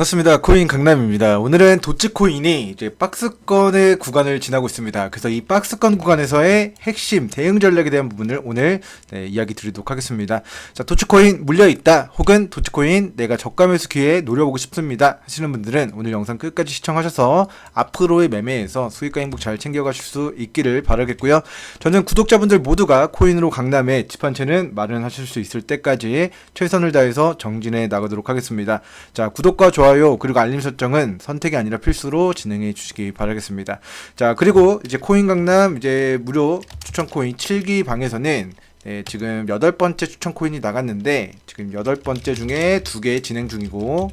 반갑습니다. 코인 강남입니다. 오늘은 도치코인이 이제 박스권의 구간을 지나고 있습니다. 그래서 이 박스권 구간에서의 핵심 대응 전략에 대한 부분을 오늘 네, 이야기 드리도록 하겠습니다. 자, 도치코인 물려 있다. 혹은 도치코인 내가 저가 매수 기회에 노려보고 싶습니다. 하시는 분들은 오늘 영상 끝까지 시청하셔서 앞으로의 매매에서 수익과 행복 잘 챙겨가실 수 있기를 바라겠고요. 저는 구독자분들 모두가 코인으로 강남에 집한 채는 마련하실 수 있을 때까지 최선을 다해서 정진해 나가도록 하겠습니다. 자, 구독과 좋아요 그리고 알림 설정은 선택이 아니라 필수로 진행해 주시기 바라겠습니다. 자, 그리고 이제 코인 강남 이제 무료 추천 코인 7기 방에서는 네, 지금 여덟 번째 추천 코인이 나갔는데 지금 여덟 번째 중에 두 개 진행 중이고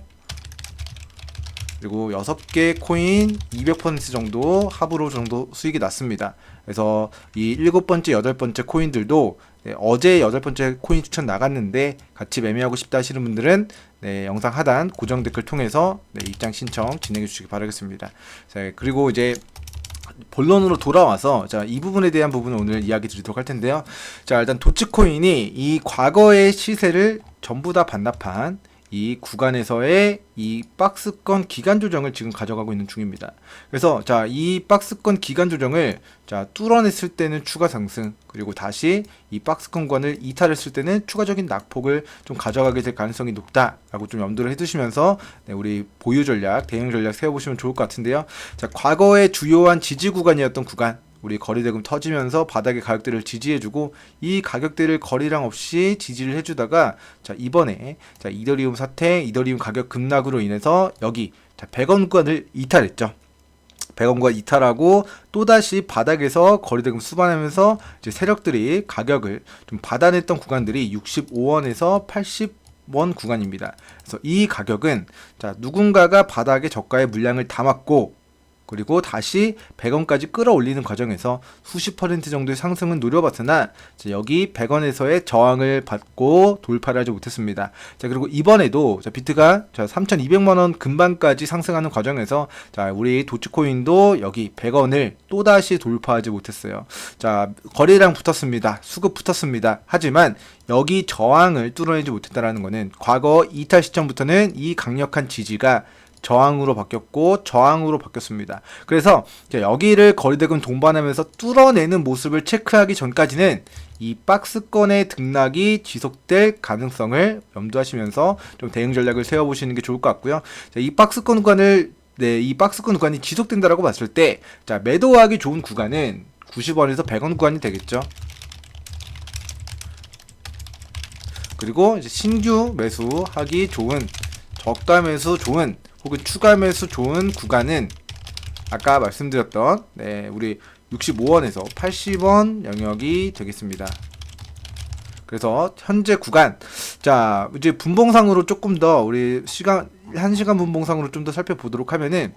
그리고 여섯 개 코인 200% 정도 합으로 정도 수익이 났습니다. 그래서 이 일곱 번째, 여덟 번째 코인들도 네, 어제 여덟 번째 코인 추천 나갔는데 같이 매매하고 싶다 하시는 분들은 네, 영상 하단 고정 댓글 통해서 네, 입장 신청 진행해 주시기 바라겠습니다. 자, 그리고 이제 본론으로 돌아와서 자, 이 부분에 대한 부분을 오늘 이야기 드리도록 할 텐데요. 자, 일단 도치코인이 이 과거의 시세를 전부 다 반납한 이 구간에서의 이 박스권 기간 조정을 지금 가져가고 있는 중입니다. 그래서 자, 이 박스권 기간 조정을 자, 뚫어냈을 때는 추가 상승, 그리고 다시 이 박스권 구간을 이탈했을 때는 추가적인 낙폭을 좀 가져가게 될 가능성이 높다라고 좀 염두를 해 두시면서 네, 우리 보유 전략, 대응 전략 세워 보시면 좋을 것 같은데요. 자, 과거의 주요한 지지 구간이었던 구간, 우리 거리 대금 터지면서 바닥의 가격대를 지지해주고 이 가격대를 거리랑 없이 지지를 해주다가 자 이번에 자 이더리움 사태, 이더리움 가격 급락으로 인해서 여기 자 100원 구간을 이탈했죠. 100원과 이탈하고 또다시 바닥에서 거리대금 수반하면서 이제 세력들이 가격을 좀 받아냈던 구간들이 65원에서 80원 구간입니다. 그래서 이 가격은 자 누군가가 바닥에 저가의 물량을 담았고 그리고 다시 100원까지 끌어올리는 과정에서 수십 퍼센트 정도의 상승은 노려봤으나 여기 100원에서의 저항을 받고 돌파를 하지 못했습니다. 자 그리고 이번에도 자, 비트가 자 3,200만 원 근방까지 상승하는 과정에서 자 우리 도치코인도 여기 100원을 또 다시 돌파하지 못했어요. 자 거래량 붙었습니다. 수급 붙었습니다. 하지만 여기 저항을 뚫어내지 못했다라는 것은 과거 이탈 시점부터는 이 강력한 지지가 저항으로 바뀌었고 저항으로 바뀌었습니다. 그래서 여기를 거리대금 동반하면서 뚫어내는 모습을 체크하기 전까지는 이 박스권의 등락이 지속될 가능성을 염두하시면서 좀 대응 전략을 세워보시는 게 좋을 것 같고요. 자, 이 박스권 구간을 네, 이 박스권 구간이 지속된다라고 봤을 때, 자, 매도하기 좋은 구간은 90원에서 100원 구간이 되겠죠. 그리고 신규 매수하기 좋은 저가 매수 좋은 혹은 추가 매수 좋은 구간은 아까 말씀드렸던 네, 우리 65원에서 80원 영역이 되겠습니다. 그래서 현재 구간 자 이제 분봉상으로 조금 더 우리 시간 1시간 분봉상으로 좀 더 살펴보도록 하면은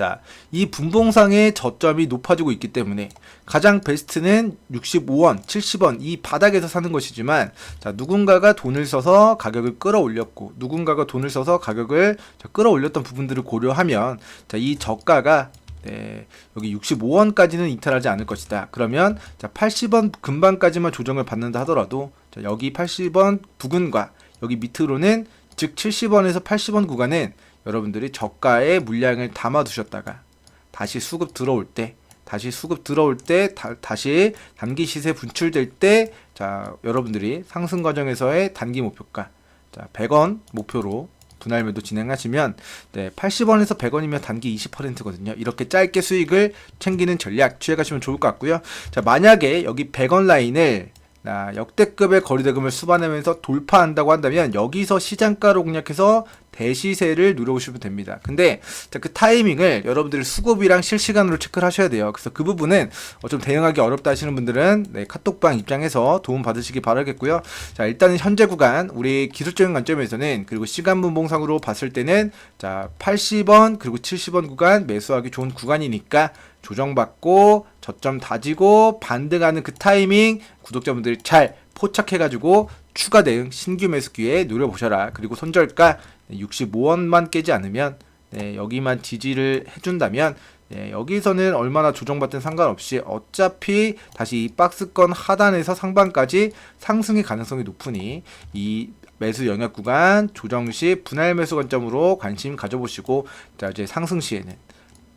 자, 이 분봉상의 저점이 높아지고 있기 때문에 가장 베스트는 65원, 70원 이 바닥에서 사는 것이지만 자, 누군가가 돈을 써서 가격을 끌어올렸고 누군가가 돈을 써서 가격을 자, 끌어올렸던 부분들을 고려하면 자, 이 저가가 네, 여기 65원까지는 이탈하지 않을 것이다. 그러면 자, 80원 근방까지만 조정을 받는다 하더라도 자, 여기 80원 부근과 여기 밑으로는 즉 70원에서 80원 구간은 여러분들이 저가의 물량을 담아 두셨다가 다시 수급 들어올 때 다시 수급 들어올 때 다, 시 단기 시세 분출될 때 자 여러분들이 상승 과정에서의 단기 목표가 자 100원 목표로 분할 매도 진행하시면 네, 80원에서 100원이면 단기 20%거든요. 이렇게 짧게 수익을 챙기는 전략 취해 가시면 좋을 것 같고요. 자, 만약에 여기 100원 라인을 나 역대급의 거리대금을 수반하면서 돌파한다고 한다면 여기서 시장가로 공략해서 대시세를 누려보시면 됩니다. 근데 그 타이밍을 여러분들이 수급이랑 실시간으로 체크를 하셔야 돼요. 그래서 그 부분은 어, 좀 대응하기 어렵다 하시는 분들은 네, 카톡방 입장에서 도움 받으시기 바라겠고요. 자 일단은 현재 구간 우리 기술적인 관점에서는 그리고 시간 분봉상으로 봤을 때는 자 80원 그리고 70원 구간 매수하기 좋은 구간이니까 조정받고 저점 다지고 반등하는 그 타이밍 구독자분들이 잘 포착해가지고 추가 대응 신규 매수 기회 노려보셔라. 그리고 손절가 65원만 깨지 않으면 네, 여기만 지지를 해준다면 네, 여기서는 얼마나 조정받든 상관없이 어차피 다시 이 박스권 하단에서 상반까지 상승의 가능성이 높으니 이 매수 영역 구간 조정 시 분할 매수 관점으로 관심 가져보시고 자 이제 상승 시에는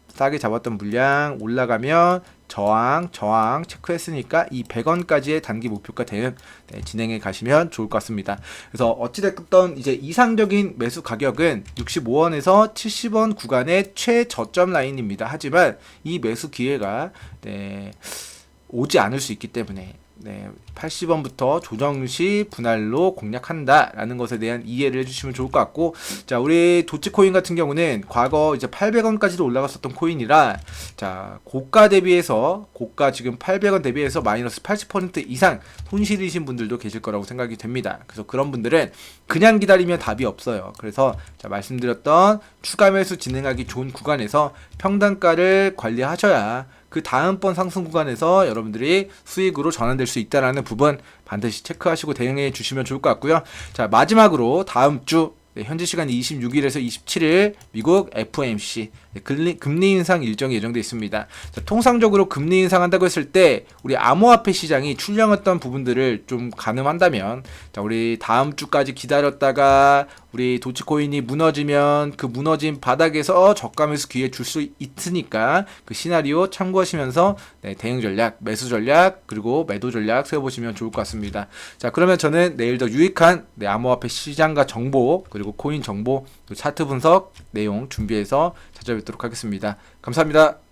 싸게 잡았던 물량 올라가면 저항, 저항 체크했으니까 이 100원까지의 단기 목표가 대응 네, 진행해 가시면 좋을 것 같습니다. 그래서 어찌됐든 이제 이상적인 매수 가격은 65원에서 70원 구간의 최저점 라인입니다. 하지만 이 매수 기회가 네, 오지 않을 수 있기 때문에 네, 80원부터 조정 시 분할로 공략한다라는 것에 대한 이해를 해주시면 좋을 것 같고, 자, 우리 도치코인 같은 경우는 과거 이제 800원까지도 올라갔었던 코인이라, 자, 고가 대비해서, 고가 지금 800원 대비해서 마이너스 80% 이상 손실이신 분들도 계실 거라고 생각이 됩니다. 그래서 그런 분들은 그냥 기다리면 답이 없어요. 그래서, 자, 말씀드렸던 추가 매수 진행하기 좋은 구간에서 평단가를 관리하셔야 그 다음번 상승 구간에서 여러분들이 수익으로 전환될 수 있다라는 부분 반드시 체크하시고 대응해 주시면 좋을 것 같고요. 자, 마지막으로 다음 주 네, 현지 시간 26일에서 27일 미국 FOMC 네, 금리, 금리 인상 일정이 예정돼 있습니다. 자, 통상적으로 금리 인상한다고 했을 때 우리 암호화폐 시장이 출렁했던 부분들을 좀 가늠한다면 자, 우리 다음 주까지 기다렸다가 우리 도치코인이 무너지면 그 무너진 바닥에서 매수 기회 줄 수 있으니까 그 시나리오 참고하시면서 네, 대응 전략, 매수 전략 그리고 매도 전략 세워보시면 좋을 것 같습니다. 자 그러면 저는 내일 더 유익한 네, 암호화폐 시장과 정보 그리고 코인 정보 또 차트 분석 내용 준비해서 찾아뵙도록 하겠습니다. 감사합니다.